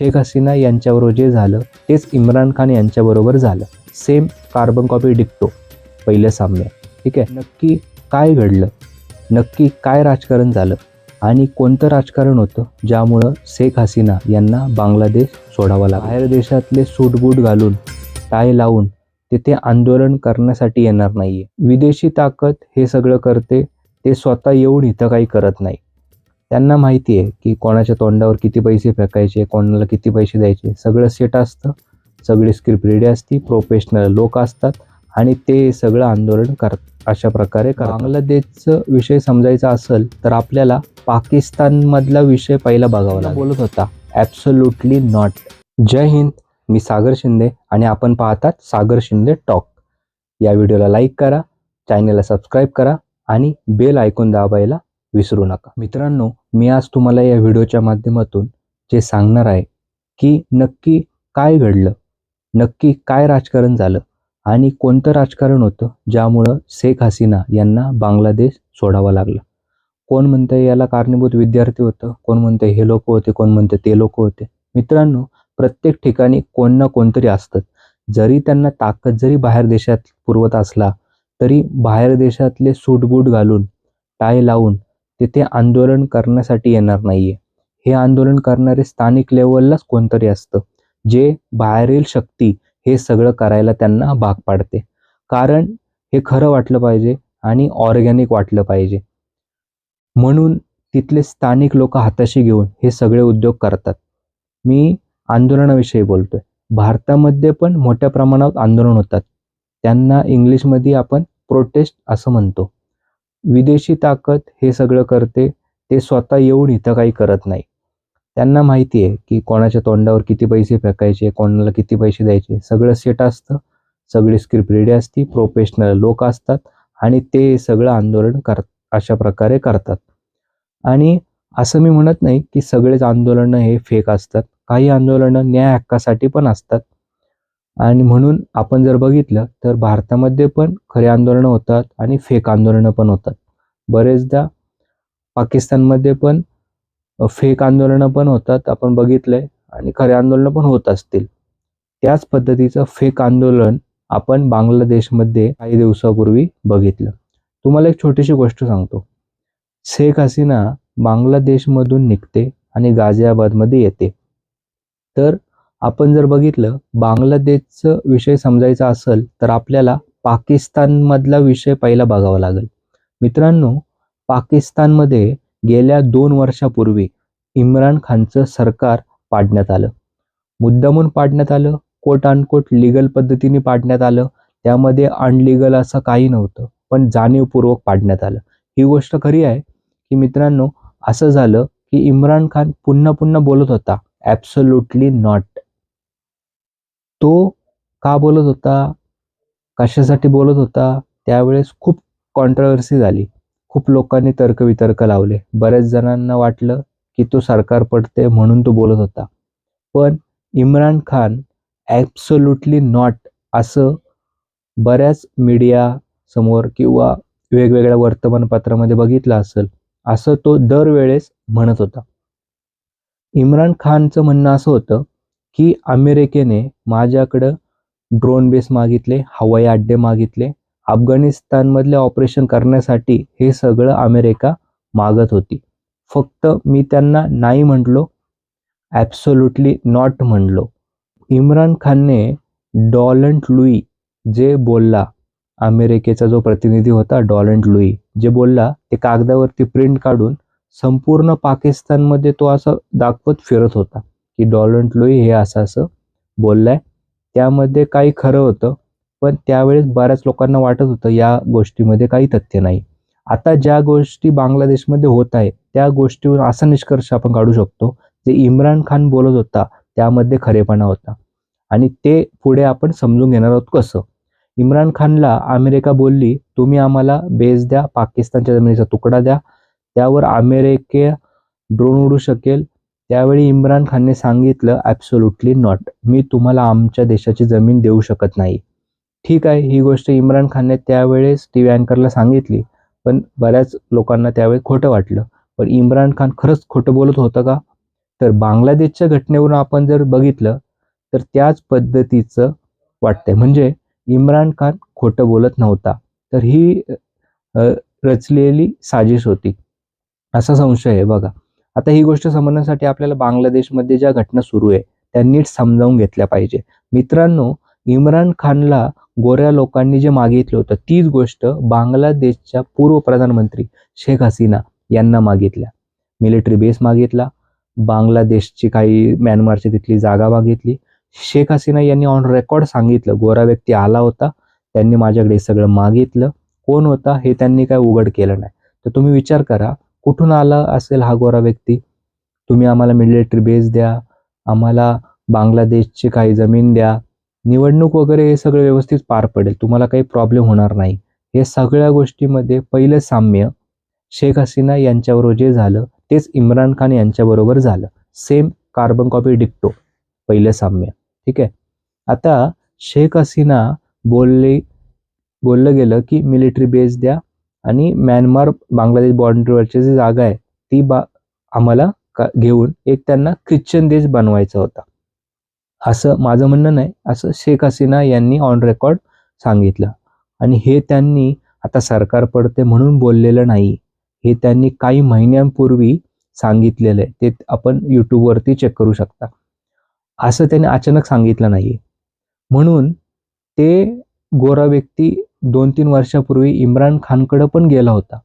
शेख हसीना यांच्याबरोबर जे झालं तेच इम्रान खान यांच्याबरोबर झालं. सेम कार्बन कॉपी डिक्टो पहिलं सामन्यात ठीक आहे? नक्की काय घडलं? नक्की काय राजकारण झालं? आणि कोणतं राजकारण होतं ज्यामुळं शेख हसीना यांना बांगलादेश सोडावा लागला? बाहेर देशातले सूटबूट घालून टाय लावून तिथे आंदोलन करण्यासाठी येणार नाहीये. विदेशी ताकद हे सगळं करते ते स्वतः येऊन इथं काही करत नाही. त्यांना माहिती आहे की कोणाच्या तोंडावर किती पैसे फेकायचे कोणाला किती पैसे द्यायचे सगळं सेट असतं. सगळी स्क्रिप्ट रेडी असती प्रोफेशनल लोक असतात आणि ते सगळं आंदोलन कर अशा प्रकारे कर बांगलादेशचं विषय समजायचा असेल तर आपल्याला पाकिस्तानमधला विषय पहिला बघावा लागेल. बोलत होता. Absolutely not Jai Hind. मी सागर शिंदे आणि आपण पाहतात सागर शिंदे टॉक. या व्हिडिओला लाईक करा चॅनलला सबस्क्राईब करा आणि बेल ऐकून दाबायला विसरू नका. मित्रांनो मी आज तुम्हाला या व्हिडिओच्या माध्यमातून जे सांगणार आहे की नक्की काय घडलं नक्की काय राजकारण झालं आणि कोणतं राजकारण होतं ज्यामुळं शेख हसीना यांना बांगलादेश सोडावा लागला. कोण म्हणतं याला कारणीभूत विद्यार्थी होतं कोण म्हणतं हे लोक होते कोण म्हणतं ते लोक होते. मित्रांनो प्रत्येक ठिकाणी कोण ना कोणतरी असतं जरी त्यांना ताकद जरी बाहेर देशात पुरवत असला तरी बाहेर देशातले सूटबूट घालून टाय लावून तिथे आंदोलन करण्यासाठी येणार नाहीये. हे आंदोलन करणारे स्थानिक लेवललाच कोणतरी असतं जे बाहेरील शक्ती हे सगळं करायला त्यांना भाग पाडते. कारण हे खरं वाटलं पाहिजे आणि ऑर्गॅनिक वाटलं पाहिजे. म्हणून तिथले स्थानिक लोक हाताशी घेऊन हे सगळे उद्योग करतात. मी आंदोलनाविषयी बोलतोय. भारतामध्ये पण मोठ्या प्रमाणात आंदोलन होतात. त्यांना इंग्लिशमध्ये आपण प्रोटेस्ट असं म्हणतो. विदेशी ताकद हे सगळं करते ते स्वतः येऊन इथं काही करत नाही. त्यांना माहिती आहे की कोणाच्या तोंडावर किती पैसे फेकायचे कोणाला किती पैसे द्यायचे सगळं सेट असतं सगळी स्क्रिप्ट रेडी असती प्रोफेशनल लोक असतात आणि ते सगळं आंदोलन कर अशा प्रकारे करतात. आणि असं मी म्हणत नाही की सगळेच आंदोलनं हे फेक असतात काही आंदोलनं न्याय हक्कासाठी पण असतात. आणि म्हणून आपण जर बघितलं तर भारतामध्ये पण खरे आंदोलनं होतात आणि फेक आंदोलनं पण होतात. बरेचदा पाकिस्तानमध्ये पण फेक आंदोलनं पण होतात आपण बघितलंय आणि खरे आंदोलनं पण होत असतील. त्याच पद्धतीचं फेक आंदोलन आपण बांगलादेशमध्ये काही दिवसापूर्वी बघितलं. तुम्हाला एक छोटीशी गोष्ट सांगतो. शेख हसीना बांगलादेशमधून निघते आणि गाझियाबादमध्ये येते. तर आपण जर बघितलं बांगलादेशचं विषय समजायचा असेल तर आपल्याला पाकिस्तानमधला विषय पहिला बघावा लागेल. मित्रांनो पाकिस्तानमध्ये गेल्या दोन वर्षापूर्वी इम्रान खानचं सरकार पाडण्यात आलं. मुद्दामून पाडण्यात आलं कोट अनकोट लिगल पद्धतीने पाडण्यात आलं त्यामध्ये अनलिगल असं काही नव्हतं पण जाणीवपूर्वक पाडण्यात आलं. ही गोष्ट खरी आहे की मित्रांनो असं झालं की इम्रान खान पुन्हा पुन्हा बोलत होता ॲब्सोल्युटली नॉट तो का बोलत होता? कशासाठी बोलत होता? त्यावेळेस खूप कॉन्ट्रवर्सी झाली. खूप लोकांनी तर्कवितर्क लावले. बऱ्याच जणांना वाटलं की तो सरकार पडते म्हणून तो बोलत होता. पण इम्रान खान ॲब्सोल्युटली नॉट असं बऱ्याच मीडिया समोर किंवा वेगवेगळ्या वर्तमानपत्रामध्ये बघितलं असेल असं तो दरवेळेस म्हणत होता. इम्रान खानचं म्हणणं असं होतं की अमेरिकेने माझ्याकडं ड्रोन बेस मागितले हवाई अड्डे मागितले. अफगाणिस्तानमधले ऑपरेशन करण्यासाठी हे सगळं अमेरिका मागत होती. फक्त मी त्यांना नाही म्हटलो ॲब्सोल्युटली नॉट म्हणलो इम्रान खानने डॉलंट लुई जे बोलला अमेरिकेचा जो प्रतिनिधी होता डॉलंट लुई जे बोलला ते कागदावरती प्रिंट काढून संपूर्ण पाकिस्तानमध्ये तो असं दाखवत फिरत होता. की डॉलंट लुई हे असं असं बोललाय. त्यामध्ये काही खरं होतं पण त्यावेळेस बऱ्याच लोकांना वाटत होतं या गोष्टीमध्ये काही तथ्य नाही. आता ज्या गोष्टी बांगलादेशमध्ये होत आहे त्या गोष्टीवर असा निष्कर्ष आपण काढू शकतो जे इम्रान खान बोलत होता त्यामध्ये खरेपणा होता. आणि ते पुढे आपण समजून घेणार आहोत कसं. इम्रान खानला अमेरिका बोलली तुम्ही आम्हाला बेस द्या पाकिस्तानच्या जमिनीचा तुकडा द्या. त्यावर अमेरिके ड्रोन उडू शकेल त्यावेळी इम्रान खानने सांगितलं ॲब्सोल्युटली नॉट मी तुम्हाला आमच्या देशाची जमीन देऊ शकत नाही. ठीक आहे ही गोष्ट इम्रान खानने त्यावेळेस टी व्ही अँकरला सांगितली पण बऱ्याच लोकांना त्यावेळी खोटं वाटलं. पण इम्रान खान खरंच खोटं बोलत होतं का? तर बांगलादेशच्या घटनेवरून आपण जर बघितलं तर त्याच पद्धतीचं वाटतंय. म्हणजे इम्रान खान खोटं बोलत नव्हता तर ही रचलेली साजिश होती. असा संशय आहे बघा. आता ही गोष्ट समजण्यासाठी आपल्याला बांगलादेशमध्ये ज्या घटना सुरू आहे त्या नीट समजावून घेतल्या पाहिजे. मित्रांनो इम्रान खानला गोऱ्या लोकांनी जे मागितलं होतं तीच गोष्ट बांगलादेशच्या पूर्व प्रधानमंत्री शेख हसीना यांना मागितल्या. मिलिटरी बेस मागितला बांगलादेशची काही म्यानमारची तिथली जागा मागितली. शेख हसीना यांनी ऑन रेकॉर्ड सांगितलं गोरा व्यक्ती आला होता त्यांनी माझ्याकडे सगळं मागितलं. कोण होता हे त्यांनी काय उघड केलं नाही. तर तुम्ही विचार करा कुठून आला असेल हा गोरा व्यक्ती? तुम्ही आम्हाला मिलिटरी बेस द्या आम्हाला बांगलादेशची काही जमीन द्या. निवडणूक वगैरे हे सगळं व्यवस्थित पार पडेल तुम्हाला काही प्रॉब्लेम होणार नाही. हे सगळ्या गोष्टीमध्ये पहिलं साम्य शेख हसीना यांच्याबरोबर जे झालं तेच इम्रान खान यांच्याबरोबर झालं. सेम कार्बन कॉपी डिक्टो पहिलं साम्य. ठीक आहे? आता शेख हसीना बोलले बोललं गेलं की मिलिटरी बेस द्या आणि म्यानमार बांगलादेश बॉर्डरवरची जी जागा आहे ती बा आम्हाला का घेऊन एक त्यांना ख्रिश्चन देश बनवायचा होता. असं माझं म्हणणं नाही असं शेख हसीना यांनी ऑन रेकॉर्ड सांगितलं. आणि हे त्यांनी आता सरकार पडते म्हणून बोललेलं नाही. हे त्यांनी काही महिन्यांपूर्वी सांगितलेलं आहे ते आपण यूट्यूबवरती चेक करू शकता. असं त्यांनी अचानक सांगितलं नाही म्हणून ते गोरा व्यक्ती दोन तीन वर्षापूर्वी इम्रान खानकडं पण गेला होता.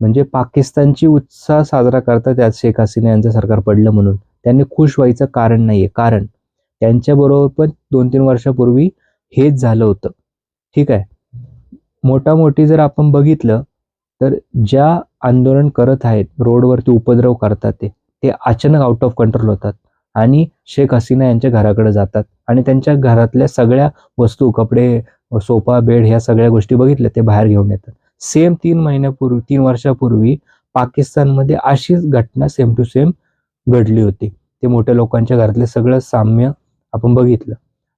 म्हणजे पाकिस्तानची उत्साह साजरा करतात त्यात शेख हसीना यांचं सरकार पडलं म्हणून. त्यांनी खुश व्हायचं कारण नाही आहे कारण त्यांच्याबरोबर पण दोन तीन वर्षापूर्वी हेच झालं होतं. ठीक आहे? मोठामोठी जर आपण बघितलं तर ज्या आंदोलन करत आहेत रोडवरती उपद्रव करतात ते ते अचानक आउट ऑफ कंट्रोल होतात आणि शेख हसीना यांच्या घराकडे जातात आणि त्यांच्या घरातल्या सगळ्या वस्तू कपडे सोफा बेड ह्या सगळ्या गोष्टी बघितल्या ते बाहेर घेऊन येतात. सेम तीन महिन्यापूर्वी तीन वर्षापूर्वी पाकिस्तानमध्ये अशीच घटना सेम टू सेम घडली होती. ते मोठ्या लोकांच्या घरातले सगळं साम्य आपण बघितलं.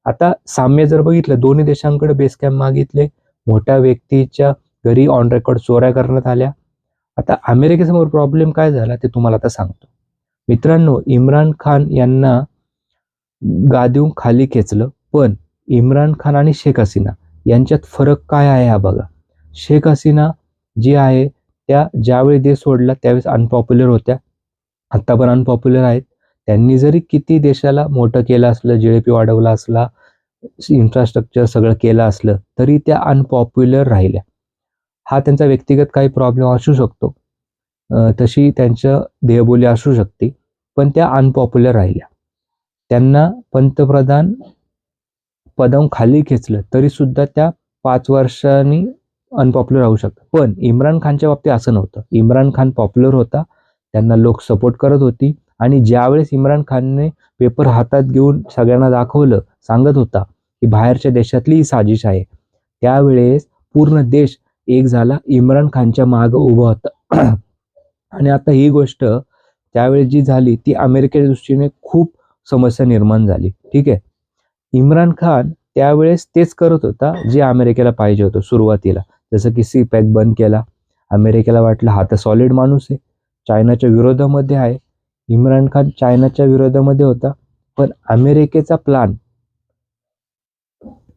आता साम्य जर बघितलं दोन्ही देशांकडे बेस कॅम्प मागितले. मोठ्या व्यक्तीच्या घरी ऑन रेकॉर्ड चोऱ्या करण्यात आल्या. आता अमेरिकेसमोर प्रॉब्लेम काय झाला ते तुम्हाला आता सांगतो. मित्रांनो इम्रान खान यांना गादीहून खाली खेचलं पण इम्रान खान आणि शेख हसीना यांच्यात फरक काय आहे हा बघा. शेख हसीना जी आहे त्या ज्यावेळी देश सोडला त्यावेळेस अनपॉप्युलर होत्या. आत्ता पण अनपॉप्युलर आहेत. त्यांनी जरी किती देशाला मोठं केलं असलं जी डी पी वाढवला असला इन्फ्रास्ट्रक्चर सगळं केलं असलं तरी त्या अनपॉप्युलर राहिल्या. हा त्यांचा व्यक्तिगत काही प्रॉब्लेम असू शकतो. तशी त्यांच्या देहबोली असू शकते पण त्या अनपॉप्युलर राहिल्या. त्यांना पंतप्रधान पदम खाली खेचलं तरी सुद्धा त्या पाच वर्षांनी अनपॉप्युलर राहू शकतात. पण इम्रान खानच्या बाबतीत असं नव्हतं. इम्रान खान पॉप्युलर होता त्यांना लोक सपोर्ट करत होती आणि ज्यावेळेस इम्रान खानने पेपर हातात घेऊन सगळ्यांना दाखवलं सांगत होता की बाहेरच्या देशातली ही साजिश आहे. त्यावेळेस पूर्ण देश एक झाला इम्रान खानच्या माग उभा होता. आणि आता ही गोष्ट त्यावेळेस जी झाली ती अमेरिकेच्या दृष्टीने खूप समस्या निर्माण झाली. ठीक आहे? इम्रान खान त्यावेळेस तेच करत होता जे अमेरिकेला पाहिजे होतं सुरुवातीला. जसं की सी पॅक बंद केला. अमेरिकेला वाटलं हा तर सॉलिड माणूस आहे. चायनाच्या विरोधामध्ये आहे. इम्रान खान चायनाच्या विरोधामध्ये होता. पण अमेरिकेचा प्लान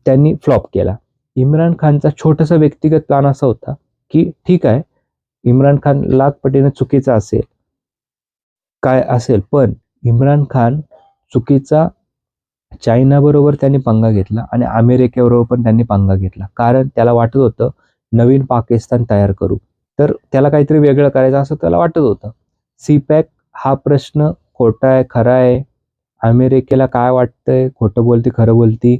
त्यांनी फ्लॉप केला. इम्रान खानचा छोटासा व्यक्तिगत प्लान असा होता की ठीक आहे इम्रान खान लाख पटीने चुकीचा असेल काय असेल पण इम्रान खान चुकीचा चायनाबरोबर त्यांनी पंगा घेतला आणि अमेरिकेबरोबर पण त्यांनी पंगा घेतला. कारण त्याला वाटत होतं नवीन पाकिस्तान तयार करू. तर त्याला काहीतरी वेगळं करायचं असं त्याला वाटत होतं. सी पॅक हा प्रश्न खोटा आहे खरा आहे? अमेरिकेला काय वाटतंय? खोटं बोलती खरं बोलती?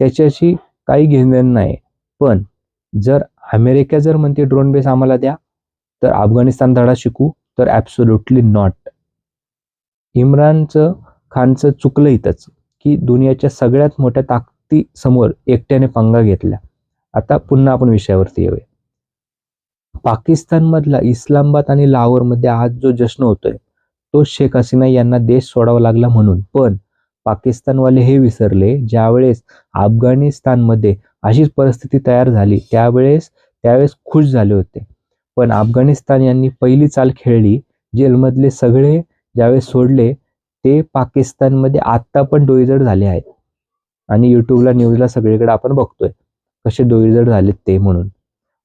त्याच्याशी काही घेणं नाही. पण जर अमेरिका जर म्हणते ड्रोन बेस आम्हाला द्या तर अफगाणिस्तान धडा शिकू तर ॲब्सोल्युटली नॉट इम्रानचं खानचं चुकलं इथंच. की दुनियाच्या सगळ्यात मोठ्या ताकदी समोर एकट्याने पंगा घेतला. आता पुन्हा आपण विषयावरती येऊया. पाकिस्तानमधला इस्लामाबाद आणि लाहोरमध्ये आज जो जश्न होतोय तो शेख हसीना यांना देश सोडावा लागला म्हणून. पण पाकिस्तानवाले हे विसरले ज्यावेळेस अफगाणिस्तानमध्ये अशीच परिस्थिती तयार झाली त्यावेळेस त्यावेळेस खुश झाले होते. पण अफगाणिस्तान यांनी पहिली चाल खेळली जेलमधले सगळे ज्यावेळेस सोडले ते पाकिस्तानमध्ये आत्ता पण डोईजड झाले आहेत. आणि युट्यूबला न्यूजला सगळीकडे आपण बघतोय कसे डोईजड झालेत ते म्हणून.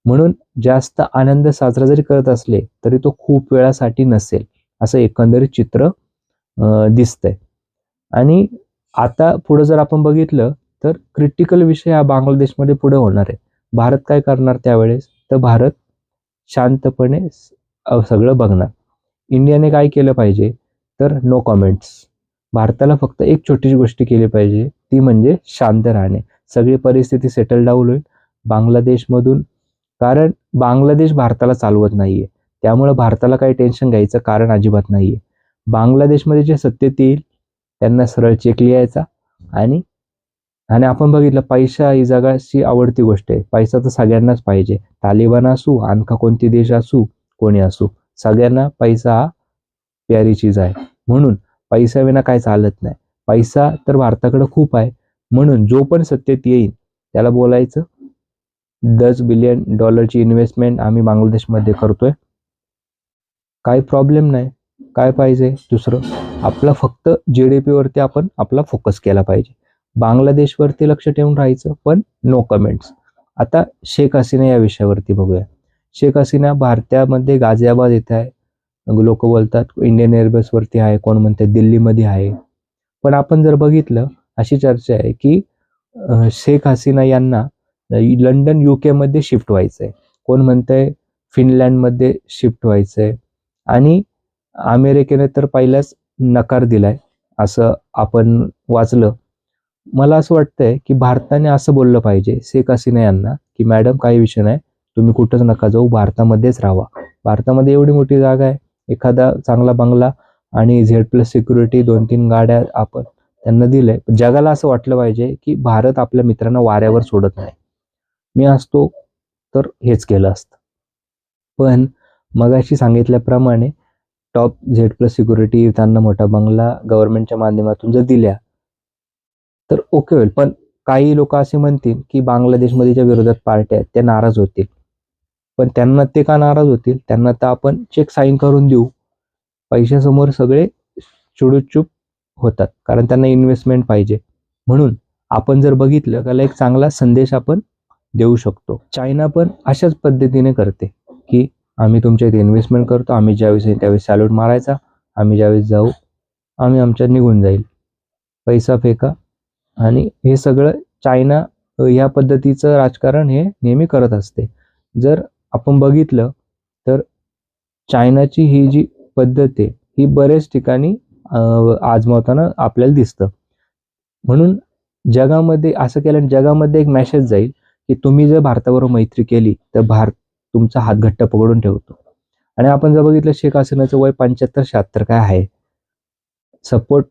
म्हणून जास्त आनंद साजरा जरी करत असले तरी तो खूप वेळासाठी नसेल असं एकंदरीत चित्र दिसतंय. आणि आता पुढे जर आपण बघितलं तर क्रिटिकल विषय हा बांगलादेशमध्ये पुढे होणार आहे. भारत काय करणार त्यावेळेस? तर भारत शांतपणे सगळं बघणार. इंडियाने काय केलं पाहिजे? तर नो कमेंट्स भारताला फक्त एक छोटीशी गोष्टी केली पाहिजे ती म्हणजे शांत राहणे. सगळी परिस्थिती सेटल डाऊन होईल. बांगलादेशमधून कारण बांगलादेश भारताला चालवत नाहीये. त्यामुळे भारताला काही टेन्शन घ्यायचं कारण अजिबात नाहीये. बांगलादेशमध्ये जे सत्तेत येईल त्यांना सरळ चेक लिहायचा आणि आणि आपण बघितलं पैसा ही जगाची आवडती गोष्ट आहे. पैसा तर सगळ्यांनाच पाहिजे. तालिबान असू आणखा कोणती देश असू कोणी असू सगळ्यांना पैसा हा प्यारी चीज आहे. म्हणून पैशाविना काय चालत नाही. पैसा तर भारताकडे खूप आहे. म्हणून जो पण सत्तेत येईल त्याला बोलायचं. दस बिलियन डॉलरची इन्व्हेस्टमेंट आम्ही बांगलादेशमध्ये करतोय. काही प्रॉब्लेम नाही. काय पाहिजे? दुसरं आपला फक्त जी डी पीवरती आपण आपला फोकस केला पाहिजे. बांगलादेशवरती लक्ष ठेवून राहायचं पण नो कमेंट्स आता शेख हसीना या विषयावरती बघूया. शेख हसीना भारतामध्ये गाझियाबाद येथे आहे. लोक बोलतात इंडियन एअरबेसवरती आहे कोण म्हणते दिल्लीमध्ये आहे. पण आपण जर बघितलं अशी चर्चा आहे की शेख हसीना यांना लंडन यू केमध्ये शिफ्ट व्हायचं आहे कोण म्हणतंय फिनलँडमध्ये शिफ्ट व्हायचं आहे आणि अमेरिकेने तर पहिलाच नकार दिलाय असं आपण वाचलं. मला असं वाटतंय की भारताने असं बोललं पाहिजे शेख हसीना यांना की मॅडम काही विषय नाही तुम्ही कुठंच नका जाऊ भारतामध्येच राहा भारतामध्ये एवढी मोठी जागा आहे एखादा चांगला बंगला आणि झेड प्लस सिक्युरिटी दोन तीन गाड्या आपण त्यांना दिले जगाला असं वाटलं पाहिजे की भारत आपल्या मित्रांना वाऱ्यावर सोडत नाही. मी असतो तर हेच केलं असतं. पण मगाशी सांगितल्याप्रमाणे टॉप झेड प्लस सिक्युरिटी त्यांना मोठा बंगला गव्हर्नमेंटच्या माध्यमातून जर दिल्या तर ओके होईल. पण काही लोक असे म्हणतील की बांगलादेशमध्ये ज्या विरोधात पार्ट्या आहेत त्या नाराज होतील. पण त्यांना ते का नाराज होतील? त्यांना तर आपण चेक साईन करून देऊ. पैशासमोर सगळे चुडूचूप होतात कारण त्यांना इन्व्हेस्टमेंट पाहिजे. म्हणून आपण जर बघितलं त्याला एक चांगला संदेश आपण देऊ शकतो. चायना पण अशाच पद्धतीने करते की आम्ही तुमच्या इथे इन्व्हेस्टमेंट करतो आम्ही ज्यावेळेस त्यावेळेस सॅल्यूट मारायचा आम्ही ज्यावेळेस जाऊ आम्ही आमच्या निघून जाईल. पैसा फेका. आणि हे सगळं चायना ह्या पद्धतीचं राजकारण हे नेहमी करत असते. जर आपण बघितलं तर चायनाची ही जी पद्धत आहे ही बऱ्याच ठिकाणी आजमावताना आपल्याला दिसतं. म्हणून जगामध्ये असं केल्याने जगामध्ये एक मेसेज जाईल की तुम्ही जर भारताबरोबर मैत्री केली तर भारत तुमचा हात घट्ट पकडून ठेवतो. आणि आपण जर बघितलं शेख हसीनाचं वय पंच्याहत्तर शहात्तर काय आहे? सपोर्ट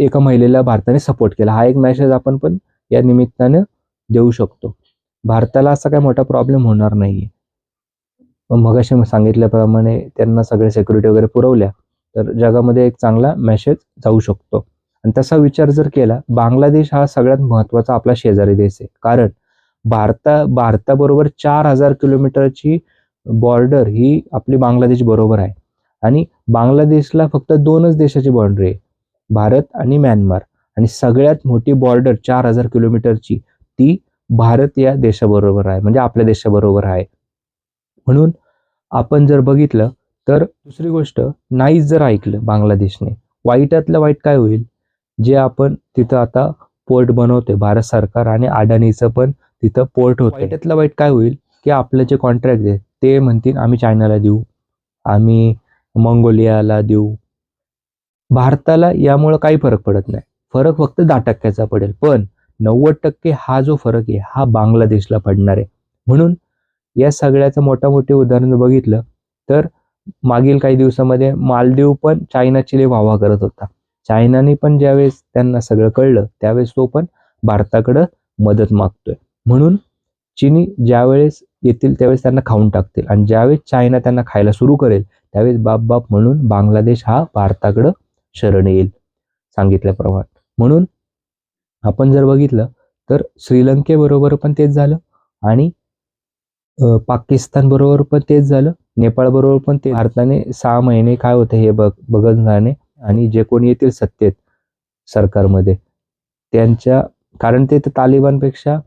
एका महिलेला भारताने सपोर्ट केला. हा एक मेसेज आपण पण या निमित्तानं देऊ शकतो. भारताला असा काय मोठा प्रॉब्लेम होणार नाहीये. मगाशी सांगितल्याप्रमाणे त्यांना सगळ्या सिक्युरिटी वगैरे पुरवल्या तर जगामध्ये एक चांगला मेसेज जाऊ शकतो. आणि तसा विचार जर केला बांगलादेश हा सगळ्यात महत्त्वाचा आपला शेजारी देश आहे. कारण भारता भारताबरोबर चार हजार किलोमीटरची बॉर्डर ही आपली बांगलादेश बरोबर आहे. आणि बांगलादेशला फक्त दोनच देशाची बाँड्री आहे. भारत आणि म्यानमार. आणि सगळ्यात मोठी बॉर्डर चार हजार किलोमीटरची ती भारत या देशाबरोबर आहे. म्हणजे आपल्या देशाबरोबर आहे. म्हणून आपण जर बघितलं तर दुसरी गोष्ट नाही जर ऐकलं बांगलादेशने वाईटातलं वाईट काय होईल? जे आपण तिथं आता पोर्ट बनवतोय भारत सरकार आणि अडाणीचं पण तिथं पोर्ट होतं वाईटातलं वाईट काय होईल? की आपलं जे कॉन्ट्रॅक्ट आहे ते म्हणतील आम्ही चायनाला देऊ. आम्ही मंगोलियाला देऊ. भारताला यामुळं काही फरक पडत नाही. फरक फक्त दहा टक्क्याचा पडेल. पण नव्वद टक्के हा जो फरक आहे हा बांगलादेशला पडणार आहे. म्हणून या सगळ्याचं मोठा मोठे उदाहरण बघितलं तर मागील काही दिवसामध्ये मालदीव पण चायनाची लय वाहवा करत होता. चायनाने पण ज्यावेळेस त्यांना सगळं कळलं त्यावेळेस तो पण भारताकडं मदत मागतोय. म्हणून चीनी ज्यावेळेस येतील त्यावेळेस त्यांना खाऊन टाकतील आणि ज्यावेळेस चायना त्यांना खायला सुरू करेल त्यावेळेस बाप बाप म्हणून बांगलादेश हा भारताकडं शरण येईल सांगितल्याप्रमाणे. म्हणून आपण जर बघितलं तर श्रीलंकेबरोबर पण तेच झालं आणि पाकिस्तान बरोबर पण तेच झालं. नेपाळ बरोबर पण ते भारताने सहा महिने काय होते हे बघ बघत राहणे आणि जे कोणी येतील सत्तेत सरकारमध्ये. त्यांच्या कारण ते तर तालिबानपेक्षा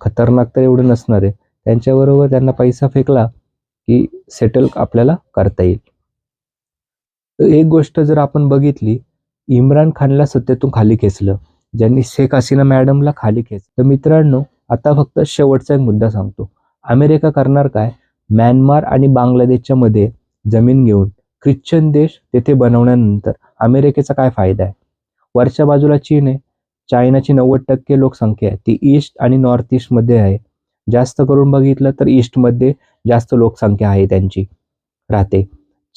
खतरनाक तर एवढं नसणार आहे. त्यांच्याबरोबर त्यांना पैसा फेकला की सेटल आपल्याला करता येईल. एक गोष्ट जर आपण बघितली इम्रान खानला सत्तेतून खाली खेचलं ज्यांनी शेख हसीना मॅडमला खाली खेच तर मित्रांनो आता फक्त शेवटचा एक मुद्दा सांगतो. अमेरिका करणार काय? म्यानमार आणि बांगलादेशच्या मध्ये जमीन घेऊन ख्रिश्चन देश तेथे बनवल्यानंतर अमेरिकेचा काय फायदा आहे? वरच्या बाजूला चीन आहे. चायनाची नव्वद टक्के लोकसंख्या आहे. ती ईस्ट आणि नॉर्थ ईस्टमध्ये आहे. जास्त करून बघितलं तर ईस्टमध्ये जास्त लोकसंख्या आहे त्यांची. राहते.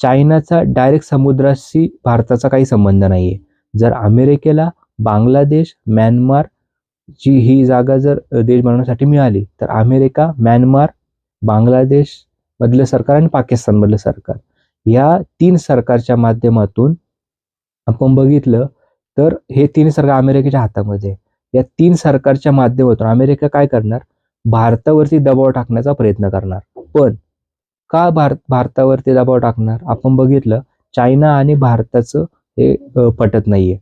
चायनाचा डायरेक्ट समुद्राशी भारताचा काही संबंध नाही आहे जर अमेरिकेला बांगलादेश म्यानमार ची ही जागा जर देश बनवण्यासाठी मिळाली तर अमेरिका म्यानमार बांगलादेश मधलं सरकार आणि पाकिस्तान मधलं सरकार. या तीन सरकारच्या माध्यमातून आपण बघितलं तर हे तीन सरकार अमेरिकेच्या हातामध्ये या तीन सरकारच्या माध्यमातून अमेरिका काय करणार? भारतावरती दबाव टाकण्याचा प्रयत्न करणार. पण का भारत भारतावरती दबाव टाकणार? आपण बघितलं चायना आणि भारताचं हे पटत नाहीये.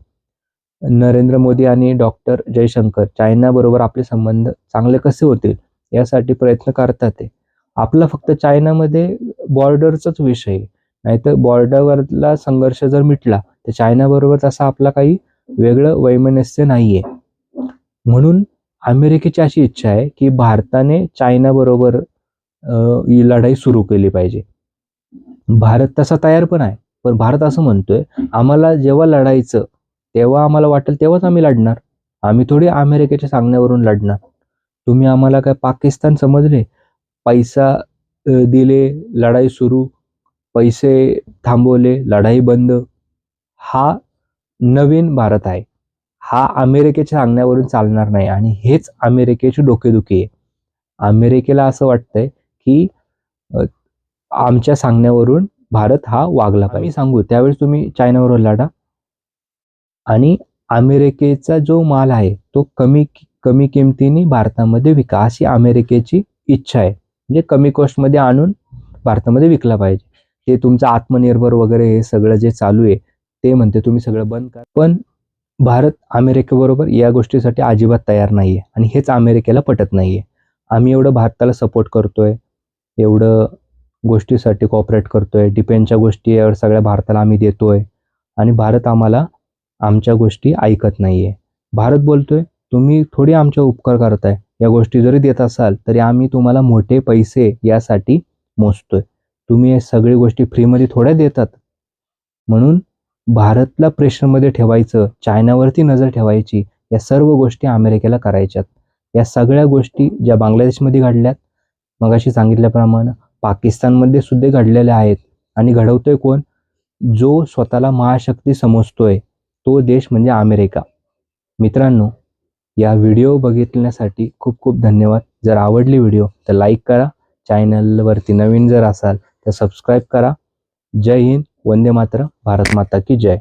नरेंद्र मोदी आणि डॉक्टर जयशंकर चायनाबरोबर आपले संबंध चांगले कसे होतील यासाठी प्रयत्न करतात ते. आपला फक्त चायनामध्ये बॉर्डरचाच विषय आहे. नाहीतर बॉर्डरवरला संघर्ष जर मिटला तर चायनाबरोबर तसा आपला काही वेगळं वैमनस्य नाहीये. म्हणून अमेरिकेची अशी इच्छा आहे की भारताने चायनाबरोबर ही लढाई सुरू केली पाहिजे. भारत तसा तयार पण आहे. पण भारत असं म्हणतोय आम्हाला जेव्हा लढायचं तेव्हा आम्हाला वाटेल तेव्हाच आम्ही लढणार. आम्ही थोडी अमेरिकेच्या सांगण्यावरून लढणार. तुम्ही आम्हाला काय पाकिस्तान समजले? पैसा दिले लढाई सुरू. पैसे थांबवले लढाई बंद. हा नवीन भारत आहे. हा अमेरिकेच्या सांगण्यावरून चालणार नाही आणि हेच अमेरिकेची डोकेदुखी आहे. अमेरिकेला असं वाटतंय की आमच्या सांगण्यावरून भारत हा वागला पाहिजे. सांगू. त्यावेळेस तुम्ही चायनाबरोबर लढा. आणि अमेरिकेचा जो माल आहे तो कमी कमी किमतीने भारतामध्ये विका अशी अमेरिकेची इच्छा आहे. म्हणजे कमी कॉस्टमध्ये आणून भारतामध्ये विकला पाहिजे. ते तुमचं आत्मनिर्भर वगैरे हे सगळं जे चालू आहे ते म्हणते तुम्ही सगळं बंद करा. पण भारत अमेरिकेबरोबर या गोष्टीसाठी अजिबात तयार नाही आहे आणि हेच अमेरिकेला पटत नाही आहे आम्ही एवढं भारताला सपोर्ट करतोय एवढं गोष्टीसाठी कॉपरेट करतोय डिफेन्सच्या गोष्टी एवढं सगळ्या भारताला आम्ही देतोय. आणि भारत आम्हाला आमच्या गोष्टी ऐकत नाही आहे भारत बोलतोय तुम्ही थोडी आमच्या उपकार करताय. या गोष्टी जरी देत असाल तरी आम्ही तुम्हाला मोठे पैसे यासाठी मोजतोय. तुम्ही हे सगळी गोष्टी फ्रीमध्ये थोड्या देतात. म्हणून भारतला प्रेशरमध्ये ठेवायचं चायनावरती नजर ठेवायची या सर्व गोष्टी अमेरिकेला करायच्यात. या सगळ्या गोष्टी ज्या बांगलादेशमध्ये घडल्यात मगाशी सांगितल्याप्रमाणे पाकिस्तानमध्ये सुद्धा घडलेल्या आहेत. आणि घडवतोय कोण? जो स्वतःला महाशक्ती समजतोय. तो देश म्हणजे अमेरिका. मित्रांनो या व्हिडिओ बघितण्यासाठी खूप खूप धन्यवाद. जर आवडली व्हिडिओ तर लाईक करा. चॅनलवरती नवीन जर असाल तर सबस्क्राईब करा. जय हिंद. वंदे मातरम. भारत माता की जय.